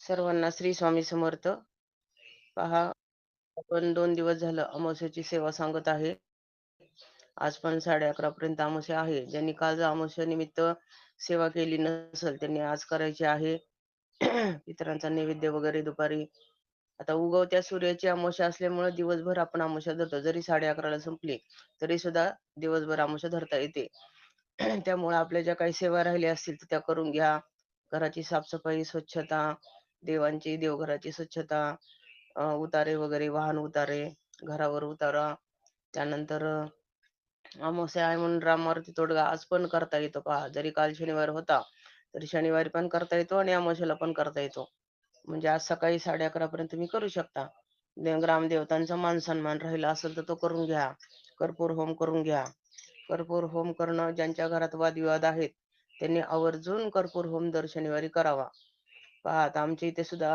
सर्वांना श्री स्वामी समर्थ. पहा आपण दोन दिवस झालं अमावस्याची सेवा सांगत आहे. आज पण साडे अकरा पर्यंत अमावस्या आहे. ज्यांनी काल अमावस्या निमित्त सेवा केली नसेल त्यांनी आज करायची आहे. इतरांचा नैवेद्य वगैरे दुपारी. आता उगवत्या सूर्याची अमावस्या असल्यामुळे दिवसभर आपण अमावस्या धरतो. जरी साडे अकराला संपली तरी सुद्धा दिवसभर अमावस्या धरता येते. त्यामुळे आपल्या ज्या काही सेवा राहिल्या असतील तर त्या करून घ्या. घराची साफसफाई स्वच्छता देवांची देवघराची स्वच्छता उतारे वगैरे वाहन उतारे घरावर उतारा. त्यानंतर अमावस्या आहे म्हणून रामावरती तोडगा आज पण करता येतो पहा जरी काल शनिवार होता तरी शनिवारी पण करता येतो आणि अमावस्याला पण करता येतो. म्हणजे आज सकाळी साडे अकरा पर्यंत तुम्ही करू शकता. ग्रामदेवतांचा मान सन्मान राहिला असेल तर तो करून घ्या. कर्पूर होम करून घ्या. कर्पूर होम करणं ज्यांच्या घरात वादविवाद आहेत त्यांनी आवर्जून कर्पूर होम दर शनिवारी करावा. पहा आता आमच्या इथे सुद्धा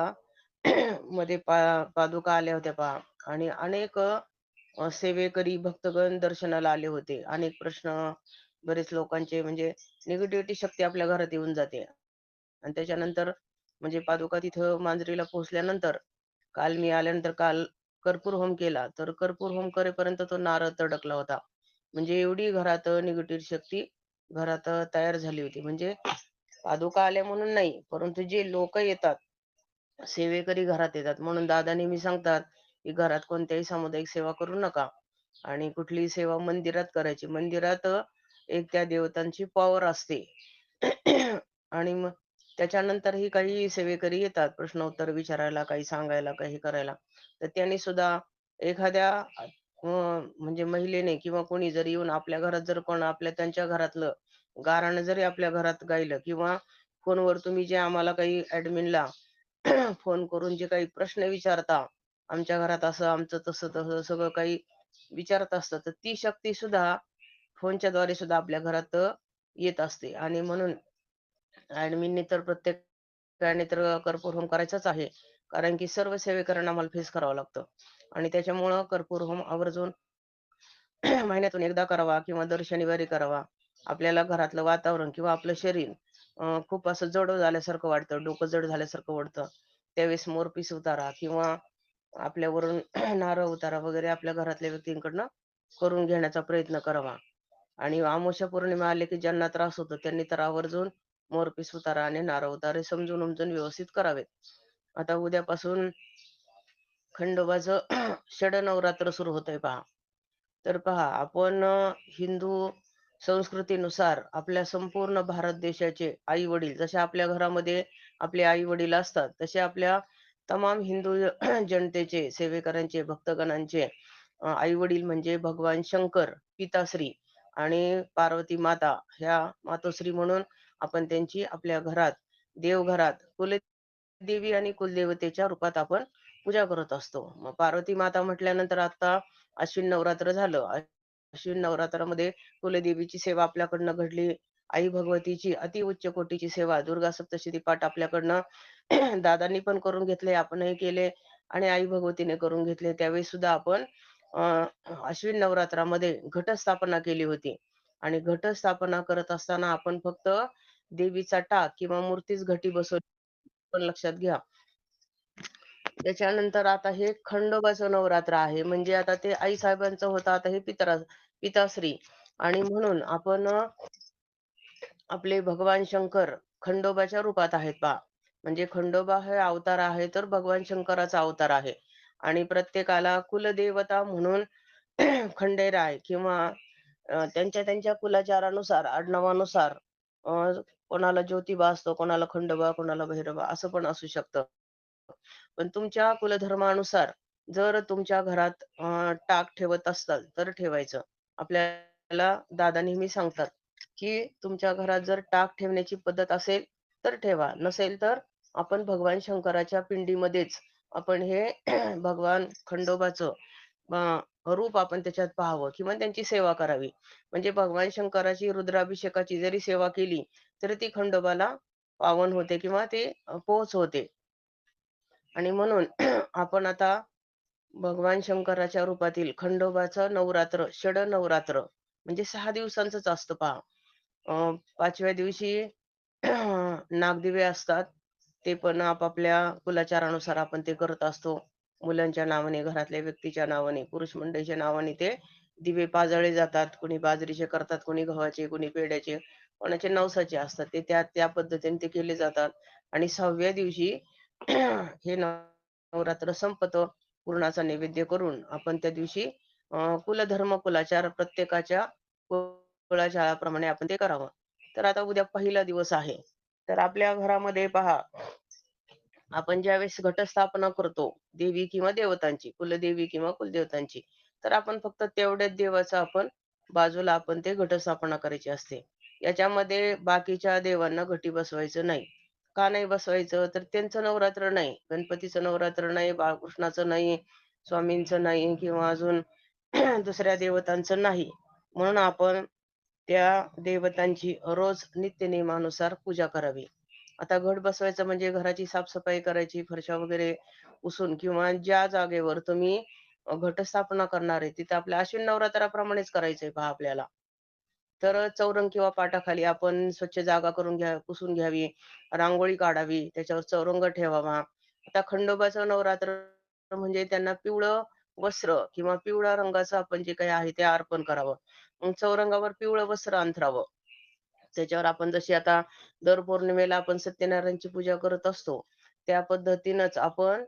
मध्ये पा पादुका आल्या होत्या पहा. आणि अनेक सेवेकरी भक्तगण दर्शनाला आले होते. अनेक प्रश्न बरेच लोकांचे म्हणजे निगेटिव्हिटी शक्ती आपल्या घरात येऊन जाते. आणि त्याच्यानंतर म्हणजे पादुका तिथं मांजरीला पोहोचल्यानंतर काल मी आल्यानंतर काल कर्पूर होम केला. तर कर्पूर होम करेपर्यंत तो नारळ तडकला होता. म्हणजे एवढी घरात निगेटिव्ह शक्ती घरात तयार झाली होती. म्हणजे पादुका आल्या म्हणून नाही परंतु जे लोक येतात सेवेकरी घरात येतात. म्हणून दादा नेहमी सांगतात की घरात कोणत्याही सामुदायिक सेवा करू नका. आणि कुठलीही सेवा मंदिरात करायची. मंदिरात एक त्या देवतांची पॉवर असते. आणि मग त्याच्यानंतरही काही सेवेकरी येतात. प्रश्न उत्तर विचारायला काही सांगायला काही करायला. तर त्यांनी सुद्धा एखाद्या म्हणजे महिलेने किंवा कोणी जर येऊन आपल्या घरात जर कोण आपल्या त्यांच्या घरातलं गाराणं जरी आपल्या घरात गायलं किंवा फोनवर तुम्ही जे आम्हाला काही ऍडमिनला फोन करून जे काही प्रश्न विचारता आमच्या घरात असं आमचं तसं तसं सगळं काही विचारत असतात तर ती शक्ती सुद्धा फोनच्या द्वारे सुद्धा आपल्या घरात येत असते. आणि म्हणून ऍडमिनने तर प्रत्येकाने तर कर्पूर होम करायचाच आहे कारण की सर्व सेवेकरांना आम्हाला फेस करावं लागतं. आणि त्याच्यामुळं कर्पूर होम आवर्जून महिन्यातून एकदा करावा किंवा दर शनिवारी करावा. आपल्याला घरातलं वातावरण किंवा आपलं शरीर खूप असं जड झाल्यासारखं वाटतं डोकं जड झाल्यासारखं वाटतं. त्यावेळेस मोरपीस उतारा किंवा आपल्यावरून नारळ उतारा वगैरे आपल्या घरातल्या व्यक्तींकडनं करून घेण्याचा प्रयत्न करावा. आणि अमावस्या पौर्णिमा आले की ज्यांना त्रास होतो त्यांनी तर आवर्जून मोरपीस उतारा आणि नारळ उतारे समजून उमजून व्यवस्थित करावेत. आता उद्यापासून खंडोबाचं षड नवरात्र सुरू होत आहे पहा. तर पहा आपण हिंदू संस्कृतीनुसार आपल्या संपूर्ण भारत देशाचे आई वडील जसे आपल्या घरामध्ये आपले आई वडील असतात तसे आपल्या तमाम हिंदू जनतेचे सेवेकरांचे भक्तगणांचे आई वडील म्हणजे भगवान शंकर पिताश्री आणि पार्वती माता ह्या मातोश्री म्हणून आपण त्यांची आपल्या घरात देवघरात कुलदेवी आणि कुलदेवतेच्या रूपात आपण पूजा करत असतो. मग पार्वती माता म्हटल्यानंतर आता अश्विन नवरात्र झालं. अश्विन नवरात्रामध्ये कुलदेवीची सेवा आपल्याकडनं घडली. आई भगवतीची अति उच्च कोटीची सेवा दुर्गा सप्तशती पाठ आपल्याकडनं दादांनी पण करून घेतले आपणही केले आणि आई भगवतीने करून घेतले. त्यावेळी सुद्धा आपण अश्विन नवरात्रामध्ये घटस्थापना केली होती. आणि घटस्थापना करत असताना आपण फक्त देवीचा टाक किंवा मूर्तीच घटी बसवली. पण लक्षात घ्या. त्याच्यानंतर आता हे खंडोबाचं नवरात्र आहे. म्हणजे आता ते आई साहेबांचं होतं. आता हे पितरा पिताश्री. आणि म्हणून आपण आपले भगवान शंकर खंडोबाच्या रूपात आहेत पा म्हणजे खंडोबा हे अवतार आहे तर भगवान शंकराचा अवतार आहे. आणि प्रत्येकाला कुलदेवता म्हणून खंडेराय किंवा त्यांच्या त्यांच्या कुलाचारानुसार आडनावानुसार कोणाला ज्योतिबा असतो कोणाला खंडोबा कोणाला भैरबा असं पण असू शकतं. पण तुमच्या कुलधर्मानुसार जर तुमच्या घरात टाक ठेवत असाल तर ठेवायचं. आपल्याला दादा नेहमी सांगतात की तुमच्या घरात जर टाक ठेवण्याची पद्धत असेल तर ठेवा. नसेल तर आपण भगवान शंकराच्या पिंडीमध्येच आपण हे भगवान खंडोबाचं रूप आपण त्याच्यात पाहावं किंवा त्यांची सेवा करावी. म्हणजे भगवान शंकराची रुद्राभिषेकाची जरी सेवा केली तरी ती खंडोबाला पावन होते किंवा ते पोहोच होते. आणि म्हणून आपण आता भगवान शंकराच्या रूपातील खंडोबाचं नवरात्र षड नवरात्र म्हणजे सहा दिवसांचंच असतं पहा पाचव्या दिवशी नागदिवे असतात. ते पण आपापल्या कुलाचारानुसार आपण ते करत असतो. मुलांच्या नावाने, घरातल्या व्यक्तीच्या नावाने, पुरुष मंडळीच्या नावाने ते दिवे पाजळले जातात. कोणी बाजरीचे करतात, कोणी गव्हाचे, कोणी पेड्याचे कोणाचे नवसाचे असतात. ते त्या त्या पद्धतीने ते केले जातात. आणि सहाव्या दिवशी हे नवरात्र संपतं. पूर्णाचा नैवेद्य करून आपण त्या दिवशी कुलधर्म, कुलाचार प्रत्येकाच्या कुळाचाराप्रमाणे आपण ते करावं. तर आता उद्या पहिला दिवस आहे. तर आपल्या घरामध्ये पहा आपण ज्यावेळेस घटस्थापना करतो, देवी किंवा देवतांची, कुलदेवी किंवा कुलदेवतांची, तर आपण फक्त तेवढ्याच देवाचा आपण बाजूला आपण ते घटस्थापना करायची असते. याच्यामध्ये बाकीच्या देवांना घटी बसवायचं नाही. का नाही बसवायचं? तर त्यांचं नवरात्र नाही, गणपतीचं नवरात्र नाही, बाळकृष्णाचं नाही, स्वामींचं नाही किंवा अजून दुसऱ्या देवतांचं नाही. म्हणून आपण त्या देवतांची रोज नित्यनेमानुसार पूजा करावी. आता घट बसवायचं म्हणजे घराची साफसफाई करायची, फरशा वगैरे पुसून किंवा ज्या जागेवर तुम्ही घटस्थापना करणार आहे, तिथे आपल्या अश्विन नवरात्राप्रमाणेच करायचंय पहा आपल्याला. तर चौरंग किंवा पाटाखाली आपण स्वच्छ जागा करून घ्या पुसून घ्यावी, रांगोळी काढावी, त्याच्यावर चौरंग ठेवावा. आता खंडोबाचं नवरात्र म्हणजे त्यांना पिवळं वस्त्र किंवा पिवळ्या रंगाचं आपण जे काही आहे ते अर्पण करावं. मग चौरंगावर पिवळं वस्त्र अंथरावं. त्याच्यावर आपण जशी आता दर पौर्णिमेला आपण सत्यनारायणची पूजा करत असतो, त्या पद्धतीनंच आपण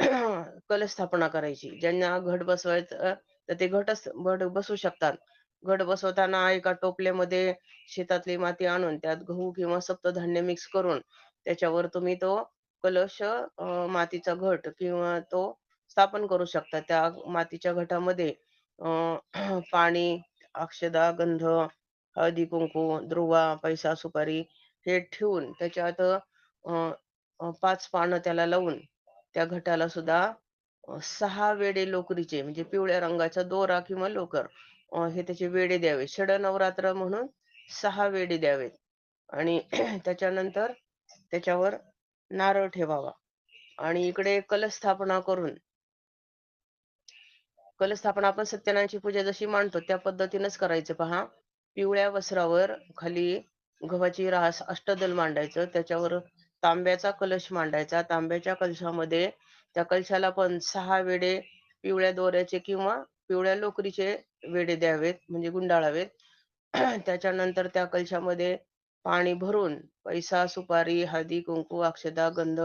कलश स्थापना करायची. ज्यांना घट बसवायचं तर ते घटच घट बसू शकतात. घट बसवताना एका टोपल्यामध्ये शेतातली माती आणून त्यात गहू किंवा सप्तधान्य मिक्स करून त्याच्यावर तुम्ही तो कलश मातीचा घट किंवा तो स्थापन करू शकता. त्या मातीच्या घटामध्ये पाणी, अक्षदा, गंध हळदी-कुंकू, द्रुवा पैसा, सुपारी हे ठेवून त्याच्यात पाच पानं त्याला लावून त्या घटाला सुद्धा सहा वेडे लोकरीचे म्हणजे पिवळ्या रंगाचा दोरा किंवा लोकर हे त्याचे वेडे द्यावे. षड नवरात्र म्हणून सहा वेडे द्यावेत आणि त्याच्यानंतर त्याच्यावर नारळ ठेवावा आणि इकडे कलश स्थापना करून कलस्थापना आपण सत्यनारायणची पूजा जशी मांडतो त्या पद्धतीनेच करायचं पहा. पिवळ्या वस्त्रावर खाली गव्हाची रास अष्टदल मांडायचं. त्याच्यावर तांब्याचा कलश मांडायचा. तांब्याच्या कलशामध्ये त्या कलशाला पण सहा वेडे पिवळ्या दोऱ्याचे किंवा पिवळ्या लोकरीचे वेडे द्यावेत म्हणजे गुंडाळावेत. त्याच्यानंतर त्या कलशामध्ये पाणी भरून पैसा, सुपारी, हळदी-कुंकू, अक्षदा, गंध,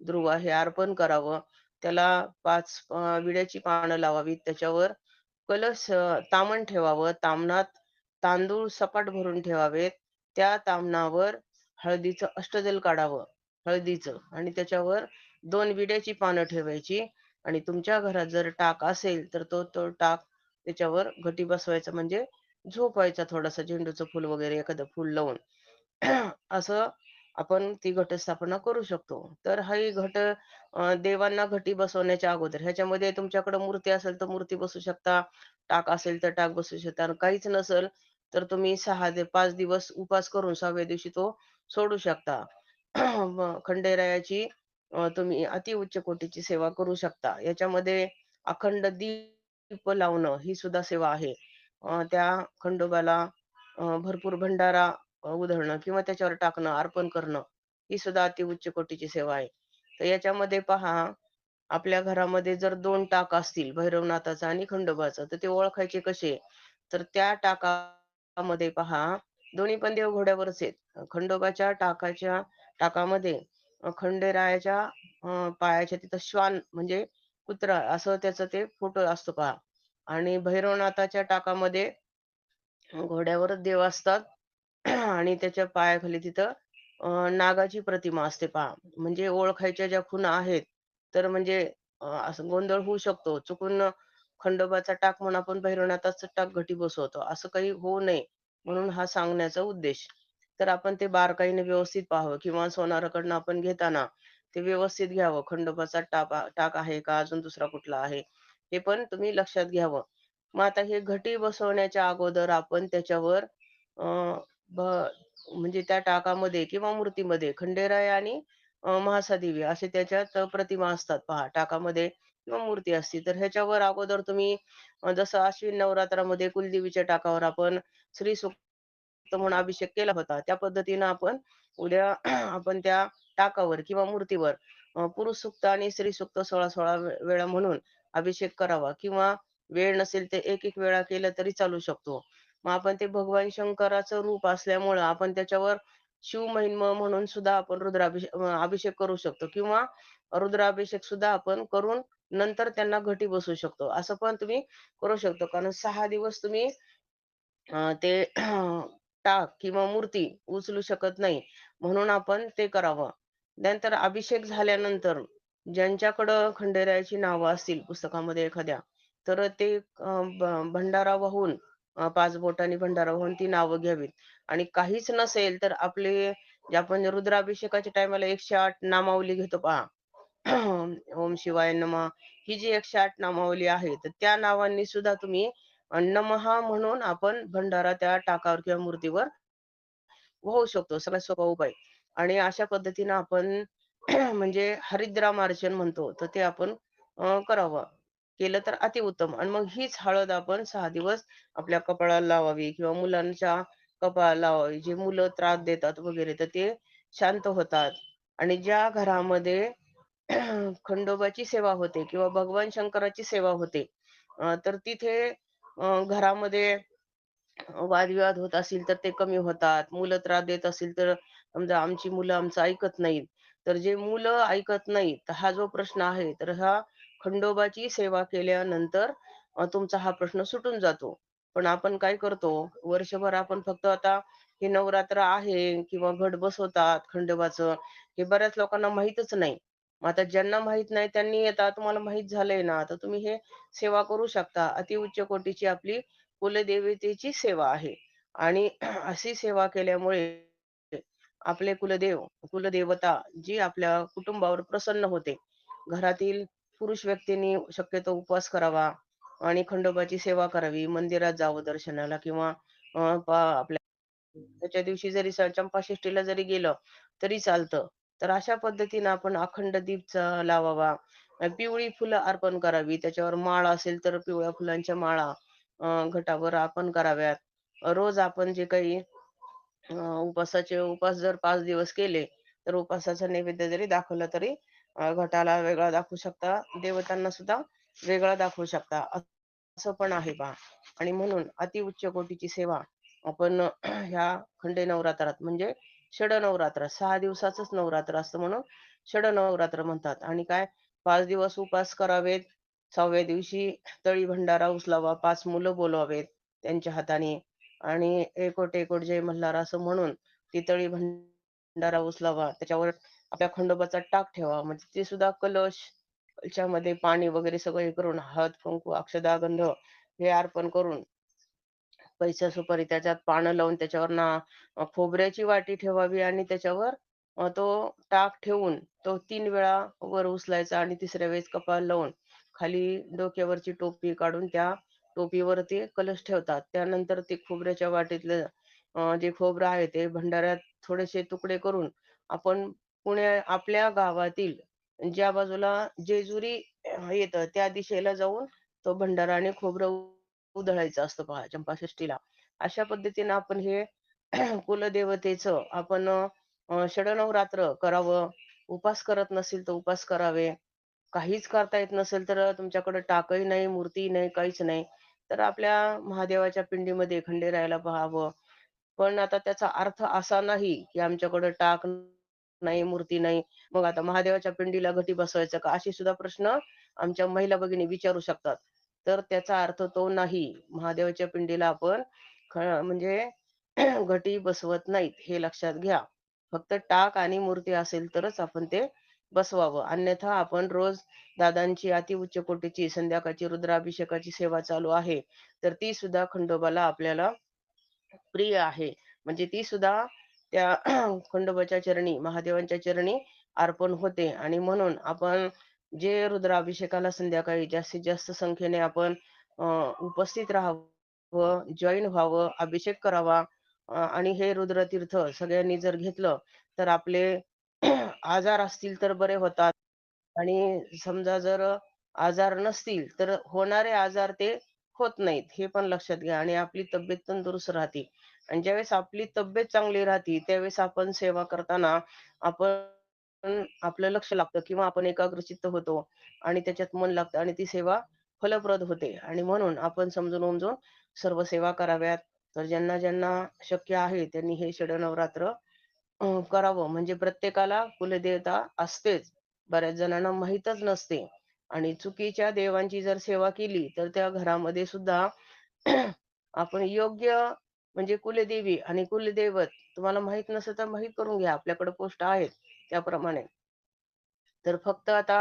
दुर्वा हे अर्पण करावं. त्याला पाच विड्याची पानं लावावीत. त्याच्यावर कलश तामण ठेवावं. तामणात तांदूळ सपाट भरून ठेवावेत. त्या तामणावर हळदीचं अष्टदल काढावं, हळदीचं आणि त्याच्यावर दोन विड्याची पानं ठेवायची आणि तुमच्या घरात जर टाक असेल, तर तो तो टाक त्याच्यावर घटी बसवायचा म्हणजे झोपायचा थोडासा झेंडूचं फूल वगैरे एखादं फूल लावून. असं आपण ती घटस्थापना करू शकतो. तर हा ही घट देवांना घटी बसवण्याच्या अगोदर ह्याच्यामध्ये तुमच्याकडे मूर्ती असेल तर मूर्ती बसू शकता. टाक असेल तर टाक बसू शकता. काहीच नसेल तर तुम्ही सहा ते पाच दिवस उपास करून सहाव्या दिवशी तो सोडू शकता. खंडेरायाची तुम्ही अति उच्च कोटीची सेवा करू शकता. याच्यामध्ये अखंड दीप लावणं ही सुद्धा सेवा आहे. त्या खंडोबाला भरपूर भंडारा उधळणं किंवा त्याच्यावर टाकणं, अर्पण करणं, ही सुद्धा अतिउच्च कोटीची सेवा आहे. तर याच्यामध्ये पहा, आपल्या घरामध्ये जर दोन टाक असतील भैरवनाथाचा आणि खंडोबाचं, तर ते ओळखायचे कसे? तर त्या टाकामध्ये पहा, दोन्ही पण देव घोड्यावरच आहेत. खंडोबाच्या टाकाच्या टाकामध्ये खंडेरायाच्या पायाच्या तिथं श्वान म्हणजे कुत्रा असं त्याचं ते फोटो असतो पहा आणि भैरवनाथाच्या टाकामध्ये घोड्यावर देव असतात आणि त्याच्या पायाखाली तिथं नागाची प्रतिमा असते पहा. म्हणजे ओळखायच्या ज्या खुणा आहेत, तर म्हणजे असं गोंधळ होऊ शकतो. चुकून खंडोबाचा टाक म्हणून आपण भैरवनाथाचा टाक घटी बसवतो. असं काही होऊ नये म्हणून हा सांगण्याचा उद्देश. तर आपण ते बारकाईने व्यवस्थित पाहावं किंवा सोनाराकडनं आपण घेताना ते व्यवस्थित घ्यावं. खंडोबाचा टापा टाक आहे का? अजून दुसरा कुठला आहे? हे पण तुम्ही लक्षात घ्यावं. मग आता हे घटी बसवण्याच्या अगोदर आपण त्याच्यावर म्हणजे त्या टाकामध्ये किंवा मूर्तीमध्ये खंडेराय आणि महासादेवी असे त्याच्यात प्रतिमा असतात पहा टाकामध्ये किंवा मूर्ती असती. तर ह्याच्यावर अगोदर तुम्ही जसं अश्विन नवरात्रामध्ये कुलदेवीच्या टाकावर आपण श्री सुख युक्त म्हणून अभिषेक केला होता. त्या पद्धतीनं आपण उद्या आपण त्या टाकावर किंवा मूर्तीवर पुरुष सुक्त आणि स्त्री सुक्त सोळा सोळा वेळा म्हणून अभिषेक करावा किंवा वेळ नसेल ते एक एक वेळा केलं तरी चालू शकतो. मग आपण ते भगवान शंकराचं रूप असल्यामुळं आपण त्याच्यावर शिव महिम म्हणून सुद्धा आपण रुद्राभिषेक अभिषेक करू शकतो किंवा रुद्राभिषेक सुद्धा आपण करून नंतर त्यांना घटी बसू शकतो. असं पण तुम्ही करू शकतो. कारण सहा दिवस तुम्ही ते टाक किंवा मूर्ती उचलू शकत नाही. म्हणून आपण ते करावं. नंतर अभिषेक झाल्यानंतर ज्यांच्याकडं खंडेरायाची नावं असतील पुस्तकामध्ये एखाद्या तर ते भंडारा वाहून पाच बोटांनी भंडारा वाहून ती नावं घ्यावीत. आणि काहीच नसेल तर आपले जे आपण रुद्राभिषेकाच्या टायमाला एकशे आठ नामावली घेतो पहा. ओम शिवाय नमा. ही जी एकशे आठ नामावली आहे तर त्या नावांनी सुद्धा तुम्ही अन्नमहा म्हणून आपण भंडारा त्या टाकावर किंवा मूर्तीवर होऊ शकतो सगळ्यात सोपा उपाय. आणि अशा पद्धतीने आपण म्हणजे हरिद्रामार्जन म्हणतो तर ते आपण करावं. केलं तर अतिउत्तम. आणि मग हीच हळद आपण सहा दिवस आपल्या कपाळाला लावावी किंवा मुलांच्या कपाळाला लावावी. जे मुलं त्रास देतात वगैरे तर ते शांत होतात. आणि ज्या घरामध्ये खंडोबाची सेवा होते किंवा भगवान शंकराची सेवा होते तर तिथे घरामध्ये वादविवाद होत असतील तर ते कमी होतात. मुलं त्रास देत असतील तर समजा आमची मुलं आमचं ऐकत नाहीत. तर जे मुलं ऐकत नाहीत तर हा जो प्रश्न आहे तर हा खंडोबाची सेवा केल्यानंतर तुमचा हा प्रश्न सुटून जातो. पण आपण काय करतो? वर्षभर आपण फक्त आता हे नवरात्र आहे किंवा घट बसवतात खंडोबाचं हे बऱ्याच लोकांना माहीतच नाही. मग आता ज्यांना माहीत नाही त्यांनी येतात तुम्हाला माहीत झालंय ना तर तुम्ही हे सेवा करू शकता. अतिउच्च कोटीची आपली कुलदेवतेची सेवा आहे. आणि अशी सेवा केल्यामुळे आपले कुलदेव कुलदेवता जी आपल्या कुटुंबावर प्रसन्न होते. घरातील पुरुष व्यक्तींनी शक्यतो उपवास करावा आणि खंडोबाची सेवा करावी मंदिरात जावं दर्शनाला किंवा आपल्या त्याच्या दिवशी जरी चंपाषष्टीला चंपाषष्ठीला जरी गेलं तरी चालतं. तर अशा पद्धतीने आपण अखंड दीप लावावा. पिवळी फुलं अर्पण करावी. त्याच्यावर माळ असेल तर पिवळ्या फुलांच्या माळा घटावर अर्पण कराव्यात. रोज आपण जे काही उपासाचे उपास जर पाच दिवस केले तर उपासाचा नैवेद्य जरी दाखवला तरी घटाला वेगळा दाखवू शकता. देवतांना सुद्धा वेगळा दाखवू शकता. असं पण आहे बा. आणि म्हणून अति उच्च कोटीची सेवा आपण ह्या खंडे नवरात्रात म्हणजे षड नवरात्र सहा दिवसाचंच नवरात्र असतं म्हणून षड नवरात्र म्हणतात. आणि काय? पाच दिवस उपास करावेत. सहाव्या दिवशी तळी भंडारा उचलावा पाच मुलं बोलवावेत त्यांच्या हाताने. आणि एकोट एकोट जय मल्हार असं म्हणून ती तळी भंडारा उचलावा. त्याच्यावर आपल्या खंडोबाचा टाक ठेवा. म्हणजे ते सुद्धा कलशमध्ये पाणी वगैरे सगळं हे करून हळद कुंकू अक्षदा गंध हे अर्पण करून पैसा सुपारी त्याच्यात पानं लावून त्याच्यावर ना खोबऱ्याची वाटी ठेवावी आणि त्याच्यावर तो टाक ठेवून तो तीन वेळा वर उचलायचा आणि तिसऱ्या वेळेस कपाळ लावून खाली डोक्यावरची टोपी काढून त्या टोपीवर ते कलश ठेवतात. त्यानंतर ते खोबऱ्याच्या वाटीतलं जे खोबरं आहे ते भंडाऱ्यात थोडेसे तुकडे करून आपण पुण्या आपल्या गावातील ज्या बाजूला जेजुरी येतं त्या दिशेला जाऊन तो भंडारा आणि खोबरं उधळायचं असतं पहा चंपाषष्ठीला अशा पद्धतीनं आपण हे कुलदेवतेचं आपण षडनवरात्र करावं. उपास करत नसेल तर उपास करावे. काहीच करता येत नसेल तर तुमच्याकडे टाकही नाही मूर्ती नाही काहीच नाही. तर आपल्या महादेवाच्या पिंडीमध्ये खंडेरायाला पाहावं. पण आता त्याचा अर्थ असा नाही की आमच्याकडे टाक नाही मूर्ती नाही. मग आता महादेवाच्या पिंडीला घटी बसवायचं का? असे सुद्धा प्रश्न आमच्या महिला भगिनी विचारू शकतात. तर त्याचा अर्थ तो नाही. महादेवाच्या पिंडीला आपण म्हणजे घटी बसवत नाहीत हे लक्षात घ्या. फक्त टाक आणि मूर्ती असेल तरच आपण ते बसवावं. अन्यथा आपण रोज दादांची अति उच्च कोटीची संध्याकाळची रुद्राभिषेकाची सेवा चालू आहे तर ती सुद्धा खंडोबाला आपल्याला प्रिय आहे. म्हणजे ती सुद्धा त्या खंडोबाच्या चरणी महादेवांच्या चरणी अर्पण होते. आणि म्हणून आपण जे रुद्राभिषेकाला संध्याकाळी जास्तीत जास्त संख्येने आपण उपस्थित राहावं जॉईन व्हावं अभिषेक करावा आणि हे रुद्रतीर्थ सगळ्यांनी जर घेतलं तर आपले आजार असतील तर बरे होतात. आणि समजा जर आजार नसतील तर होणारे आजार ते होत नाहीत हे पण लक्षात घ्या. आणि आपली तब्येत तंदुरुस्त राहते. आणि ज्यावेळेस आपली तब्येत चांगली राहते त्यावेळेस आपण सेवा करताना आपण आपलं लक्ष लागतं किंवा आपण एकाग्रचित्त होतो आणि त्याच्यात मन लागतं आणि ती सेवा फलप्रद होते. आणि म्हणून आपण समजून उमजून सर्व सेवा कराव्यात. तर ज्यांना ज्यांना शक्य आहे त्यांनी हे षडनवरात्र करावं. म्हणजे प्रत्येकाला कुलदेवता असतेच. बऱ्याच जणांना माहीतच नसते. आणि चुकीच्या देवांची जर सेवा केली तर त्या घरामध्ये सुद्धा आपण योग्य म्हणजे कुलदेवी आणि कुलदैवत तुम्हाला माहीत नसेल तर माहीत करून घ्या. आपल्याकडे पोस्ट आहेत. त्याप्रमाणे. तर फक्त आता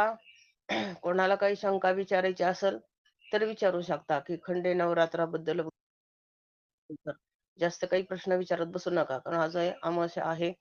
कोणाला काही शंका विचारायची असेल तर विचारू शकता की खंडे नवरात्राबद्दल जास्त काही प्रश्न विचारत बसू नका कारण आज अमावस्या आहे